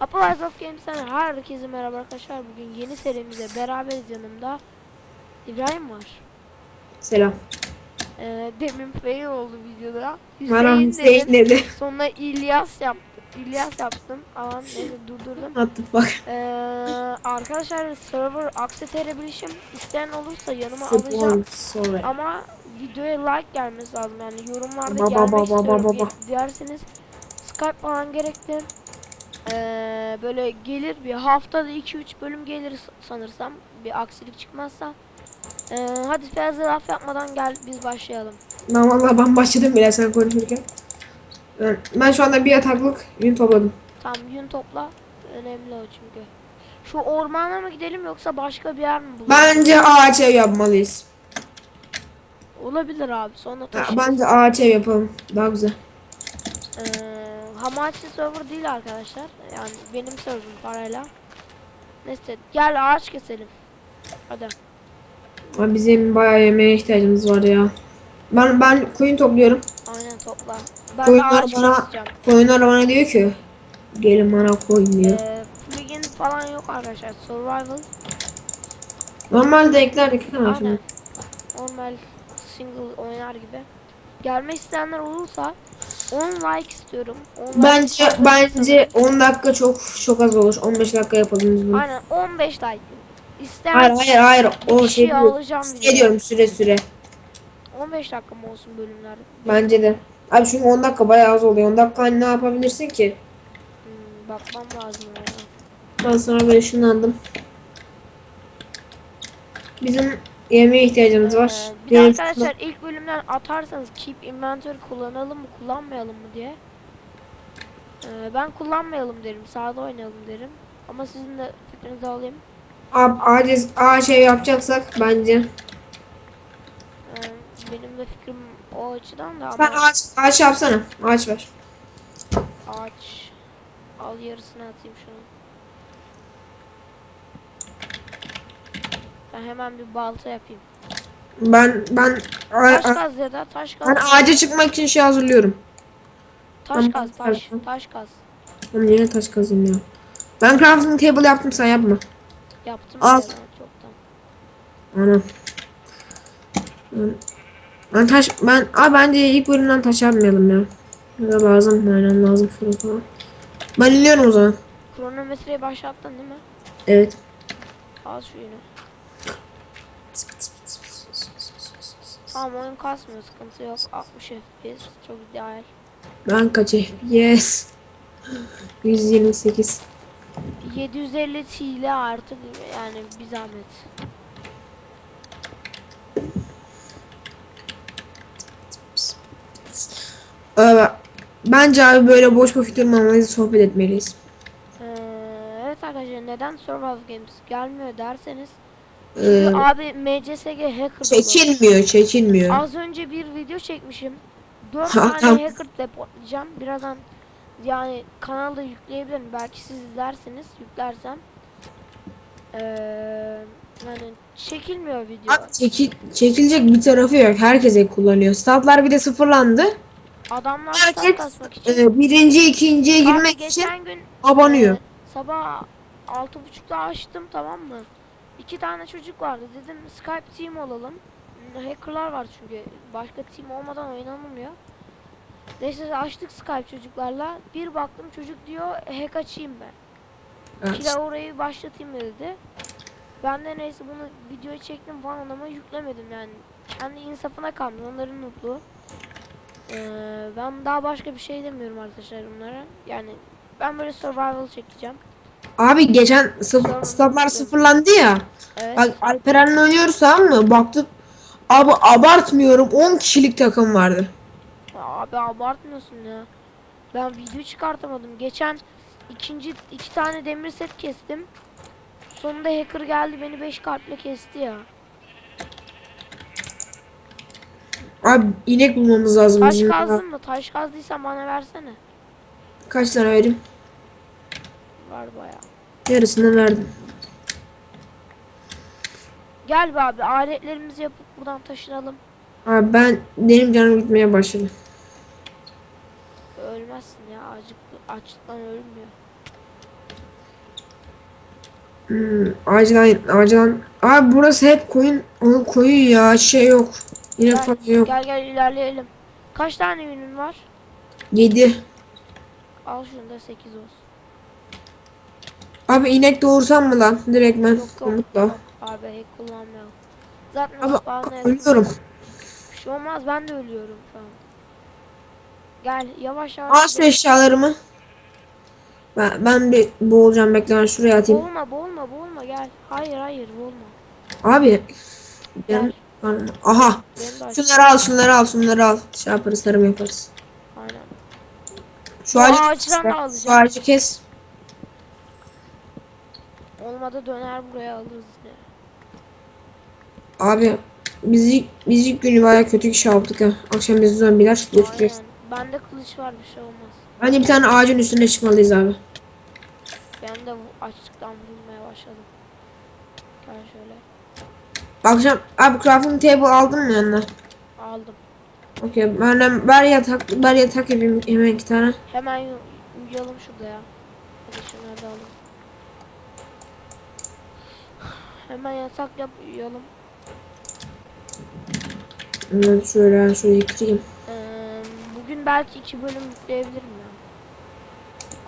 Uprise of Games'ten herkese merhaba arkadaşlar. Bugün yeni serimize beraberiz yanımda. İbrahim var. Selam. Ee, demin fail oldu videoda. Hüseyin Hüseyin dedi. Sonra İlyas yaptım. İlyas yaptım. Ama neyse durdurdum. Attı bak. Ee, arkadaşlar server access edebilişim isteyen olursa yanıma alacağım. Sponsor. Sonra. Ama videoya like gelmesi lazım yani yorumlarda Ba- ba- gelmek ba- ba- istiyorum ba- ba- ge- derseniz Skype falan gerekli. Ee, böyle gelir bir haftada 2-3 bölüm gelir sanırsam bir aksilik çıkmazsa. Ee, hadi fazla laf yapmadan gel biz başlayalım. Ben vallahi ben başladım bile sen konuşurken. Ben, ben şu anda bir yataklık yün topladım. Tamam yün topla. Önemli o çünkü. Şu ormana mı gidelim yoksa başka bir yer mi bulalım? Bence ağaç ev yapmalıyız. Olabilir abi sonra Ha, bence ağaç ev yapalım. Daha güzel. Ee, Hamachi server değil arkadaşlar. Yani benim serverım parayla. Neyse gel ağaç keselim. Hadi. Ama bizim bayağı yemeğe ihtiyacımız var ya. Ben ben koyun topluyorum. Aynen topla. Ben Koyunlar ağaç bana keseceğim. koyunlar bana diyor ki gelin bana koyun diyor. Ee, plugin falan yok arkadaşlar. Survival. Normalde eklerdik ama Aynen. şimdi. Normal single oynar gibi. Gelmek isteyenler olursa 10 like istiyorum. 10 like Bence fazla bence 10 dakika çok çok az olur. 15 dakika yapalım biz bunu. Aynen 15 like. İsteyen Hayır hayır hayır. O şey diyor. alacağım diyorum süre süre. 15 dakika mı olsun bölümler? Bence de. Abi çünkü 10 dakika bayağı az oluyor. 10 dakika hani ne yapabilirsin ki? Hmm, bakmam lazım ya. Ben sana böyle ışınlandım. Bizim yemeğe ihtiyacımız var. Ee, bir de Benim- arkadaşlar ilk bölümden atarsanız keep inventory kullanalım mı kullanmayalım mı diye. Ee, ben kullanmayalım derim. Sağda oynayalım derim. Ama sizin de fikrinizi alayım. Abi ağaç, ağaç ev yapacaksak bence. Ee, benim de fikrim o açıdan da Sen ama ağaç, ağaç yapsana. Ağaç ver. ağaç al yarısını atayım şunu. Ben hemen bir balta yapayım. Ben ben a- Taş a- kaz ya da taş kaz. ben ağaca çıkmak için şey hazırlıyorum. Taş Ben kaz taş. Taş kaz. Ben yine taş kazayım ya. Ben crafting table yaptım sen yapma. Yaptım Al. çoktan. Ana. Ben, ben taş ben abi bence ilk bölümden taş yapmayalım ya. Ya da lazım aynen lazım fırın falan. Ben iniyorum o zaman. Kronometreyi başlattın değil mi? Evet. Al şu yünü. Tamam oyun kasmıyor sıkıntı yok. 60 FPS çok ideal. Ben kaç FPS? 128. 750 TL artık yani bir zahmet. Ee, bence abi böyle boş vakit durmamalıyız sohbet etmeliyiz. Ee, evet arkadaşlar neden Survival Games gelmiyor derseniz Ee, abi MCSG hacker çekilmiyor çekilmiyor. Az önce bir video çekmişim. 4 Tamam. tane hacker deportlayacağım. Birazdan yani kanalda yükleyebilirim. Belki siz izlersiniz. Yüklersem. Ee, yani çekilmiyor video. Abi çekil, çekilecek bir tarafı yok. Herkese kullanıyor. Statlar bir de sıfırlandı. Adamlar stat Herkes kasmak için. e, birinci, ikinciye Abi girmek için geçen gün abanıyor. e, sabah 6.30'da açtım tamam mı? İki tane çocuk vardı. Dedim Skype team olalım. Hackerlar var çünkü. Başka team olmadan oynanılmıyor. Neyse açtık Skype çocuklarla. Bir baktım çocuk diyor hack açayım ben. Evet. Kila orayı başlatayım dedi. Ben de neyse bunu videoya çektim falan ama yüklemedim yani. Kendi insafına kalmış onların mutlu. Ee, ben daha başka bir şey demiyorum arkadaşlar bunlara. Yani ben böyle survival çekeceğim. Abi geçen sıf- Sonra- statlar sıfırlandı ya. Evet. Bak Alperen'le oynuyoruz tamam mı? Baktık Abi abartmıyorum 10 kişilik takım vardı. Abi abartmıyorsun ya. Ben video çıkartamadım. Geçen ikinci iki tane demir set kestim. Sonunda hacker geldi beni 5 kalple kesti ya. Abi inek bulmamız lazım Taş kazdın mı? Taş kazdıysan bana versene. Kaç tane vereyim? Var bayağı. Yarısını verdim. Gel be abi aletlerimizi yapıp buradan taşınalım. Abi ben benim canım gitmeye başladı. Ölmezsin ya acık açlıktan ölmüyor. Hmm, acilen acilen. Abi burası hep koyun o koyun ya şey yok. Yine Gel, falan yok. gel gel ilerleyelim. Kaç tane ürün var? 7. Al şunu da 8 olsun. Abi inek doğursam mı lan? Direkt ben Yok yok. umutla. yok. Abi hack kullanmayalım. Zaten Abi spawn'a ölüyorum. Bir şey olmaz ben de ölüyorum şu an. Gel yavaş yavaş. Al şu eşyalarımı. Ben, ben bir boğulacağım bekle ben şuraya atayım. Boğulma boğulma boğulma gel. Hayır hayır boğulma. Abi. Gel. Ben, aha. Şunları al şunları al şunları al. Şey yaparız tarım yaparız. Aynen. Şu ağacı, ağaçtan da şu ağacı kes. Olmadı döner buraya alırız yine. Abi biz ilk, biz ilk günü baya kötü iş yaptık ha. Akşam biz zombiler götüreceğiz. Aynen. Bende kılıç var bir şey olmaz. Bence bir tane ağacın üstüne çıkmalıyız abi. Ben de bu- açlıktan vurulmaya başladım. Gel şöyle. Akşam abi crafting table aldın mı yanına? Aldım. Okey ben ver yatak ver yatak yapayım hemen iki tane. Hemen yu- uyuyalım şurada ya. Hadi şunları da alalım. Hemen yatak yap uyuyalım. Hemen şöyle şöyle kırayım. Ee, bugün belki iki bölüm yükleyebilirim ya.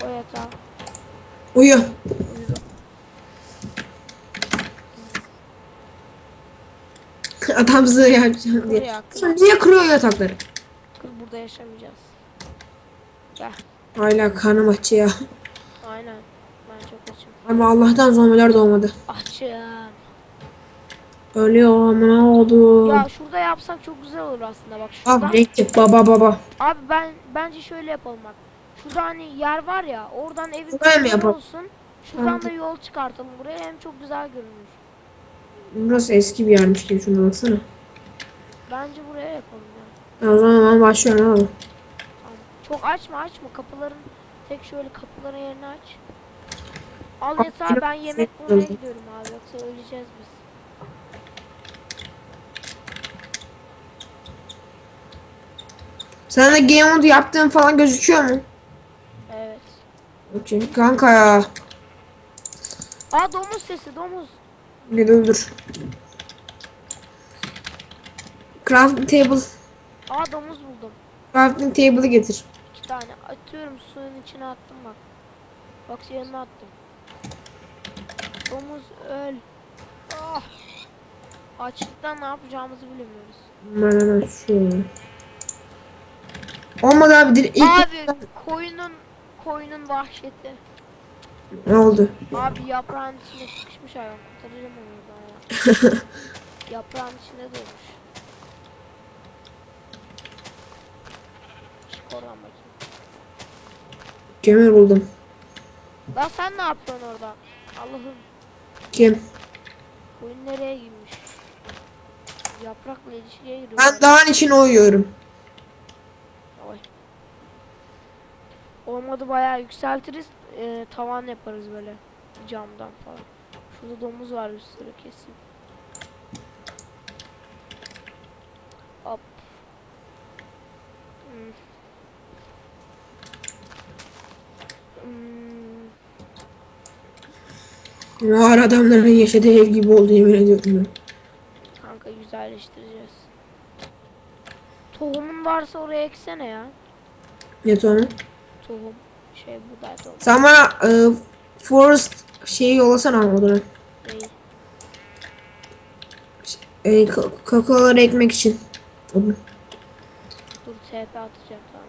Koy yatağa. Uyu. Uyudum. Adam zırh yapacağım diye. Sen niye kırıyor yatakları? Kır burada yaşamayacağız. Gel. Hala karnım aç ya. Aynen. Ben çok açım. Ama Allah'tan zombiler doğmadı. Açım. Ölüyor amına oldu. Ya şurada yapsak çok güzel olur aslında bak şurada. Abi renkli baba baba. Abi ben bence şöyle yapalım bak. Şurada hani yer var ya oradan evin Buraya mı kenarı yapalım? olsun. Şuradan da yol çıkartalım buraya hem çok güzel görünür. Burası eski bir yermiş gibi şuna baksana. Bence buraya yapalım ya. O zaman ben başlıyorum abi. Çok açma açma kapıların tek şöyle kapıların yerini aç. Al yine ben yemek bulmaya gidiyorum abi yoksa öleceğiz biz. Sen de game mode yaptığın falan gözüküyor mu? Evet. Okey kanka ya. Aa domuz sesi domuz. Dur dur. Crafting table. Aa domuz buldum. Crafting table'ı getir. İki tane atıyorum suyun içine attım bak. Bak yanına attım. Domuz öl. Ah. Açlıktan ne yapacağımızı bilemiyoruz. Ben hemen şöyle. Olmadı abi. İlk Abi koyunun koyunun vahşeti. ne oldu? Abi yaprağın içine sıkışmış hayvan. Kurtaracağım onu buradan ya. Yaprağın içinde durmuş. Çık oradan bakayım. Kömür buldum. Lan sen ne yapıyorsun orada? Allah'ım. Kim? Koyun nereye girmiş? Yaprakla ilişkiye giriyor. Ben dağın içine uyuyorum. Oy. Olmadı bayağı yükseltiriz. e, tavan yaparız böyle camdan falan. Şurada domuz var bir sürü kesin. Hop. Hmm. Hmm, Var adamların yaşadığı ev gibi oldu yemin ediyorum kanka güzelleştireceğiz. Tohumun varsa oraya eksene ya. Ne onu? Tohum. Şey buğday tohumu. Sen bana e, forest şeyi yollasana odana. Değil. E, ka- kakaoları ekmek için. Dur TP atacağım tamam.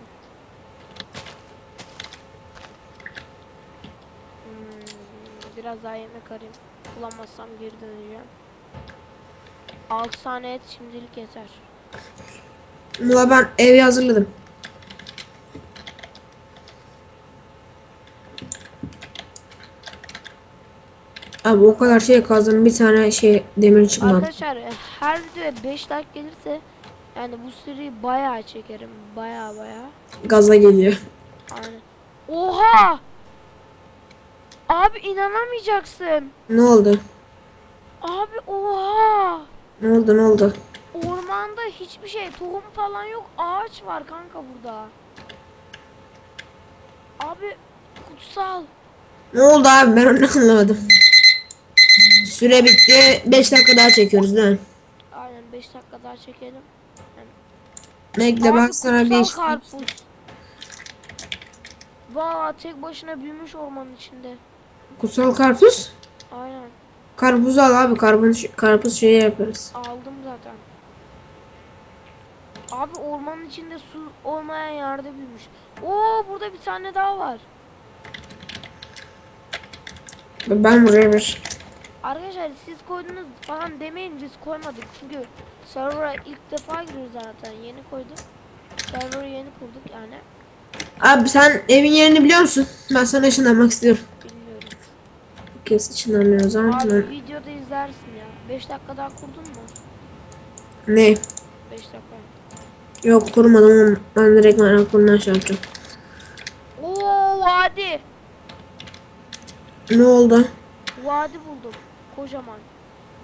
Hmm, biraz daha yemek arayayım. Bulamazsam geri döneceğim. 6 tane et şimdilik yeter. Valla ben evi hazırladım. Abi o kadar şey kazdım bir tane şey demir çıkmadı. Arkadaşlar her videoya 5 like gelirse yani bu seriyi bayağı çekerim. Bayağı bayağı. Gaza geliyor. Aynen. Oha! Abi inanamayacaksın. Ne oldu? Abi oha! Ne oldu ne oldu? Ormanda hiçbir şey, tohum falan yok. Ağaç var kanka burada. Abi kutsal. Ne oldu abi ben onu anlamadım. Süre bitti. 5 dakika daha çekiyoruz değil mi? Aynen 5 dakika daha çekelim. Bekle ben Abi sana bir kutsal karpuz. Vaa tek başına büyümüş ormanın içinde. Kutsal karpuz. Aynen Karpuzu al abi. Karpuz, karpuz şeyi yaparız. aldım zaten. Abi ormanın içinde su olmayan yerde büyümüş. Oo burada bir tane daha var. Ben buraya bir. Arkadaşlar siz koydunuz falan demeyin biz koymadık çünkü server'a ilk defa giriyoruz zaten yeni koyduk. Server'ı yeni kurduk yani Abi sen evin yerini biliyor musun? Ben sana ışınlanmak istiyorum. Kez ışınlanmıyoruz ama Abi ben... videoda izlersin ya. 5 dakika daha kurdun mu? Ne? 5 dakika. Yok kurmadım ama ben direkt aklımdan şey yapacağım. Oo vadi. Ne oldu? Vadi buldum. Kocaman.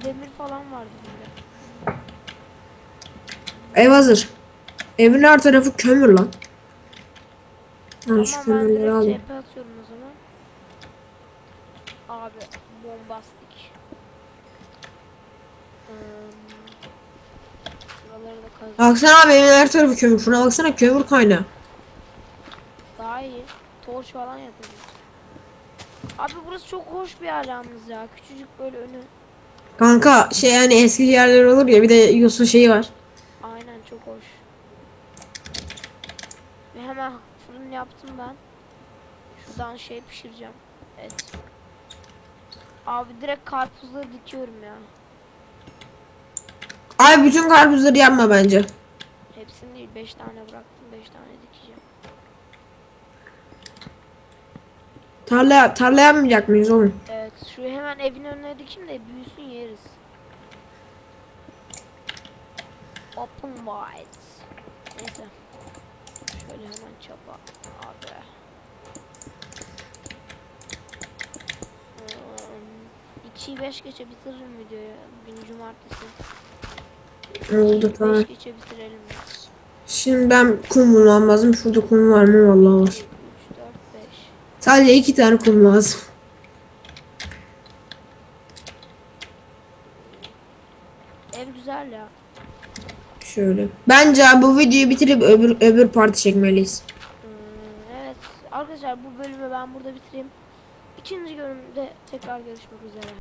Demir falan vardı bunda. Ev hazır. Evin her tarafı kömür lan. Ben şu Tamam kömürleri. CHP atıyorum o zaman. Abi bombastik. Hmm. Baksana abi evin her tarafı kömür. Şuna baksana kömür kaynağı. Daha iyi. Torç falan yapıyoruz. Abi burası çok hoş bir yalnız ya. Küçücük böyle önü. Kanka şey yani eski yerler olur ya bir de Yusuf şeyi var. Aynen çok hoş. Ve hemen fırın yaptım ben. Şuradan şey pişireceğim. Evet. Abi direkt karpuzları dikiyorum ya. Ay bütün karpuzları yapma bence. Hepsini değil 5 tane bıraktım 5 tane dikeceğim. Tarla tarla yapmayacak mıyız oğlum? Evet şu hemen evin önüne dikeyim de büyüsün yeriz. Open wide. Neyse. Şöyle hemen çapa abi. Hmm, 2'yi 5 geçe bitiririm videoyu. Bugün cumartesi. Oldu 5 tamam. geçe bitirelim. Şimdi ben kum bulmam lazım. Şurada kum var mı? Vallahi var. 3, 4, 5. Sadece iki tane kum lazım. Ev güzel ya. Şöyle. Bence bu videoyu bitirip öbür öbür parti çekmeliyiz. Hmm, evet arkadaşlar bu bölümü ben burada bitireyim. İkinci bölümde tekrar görüşmek üzere.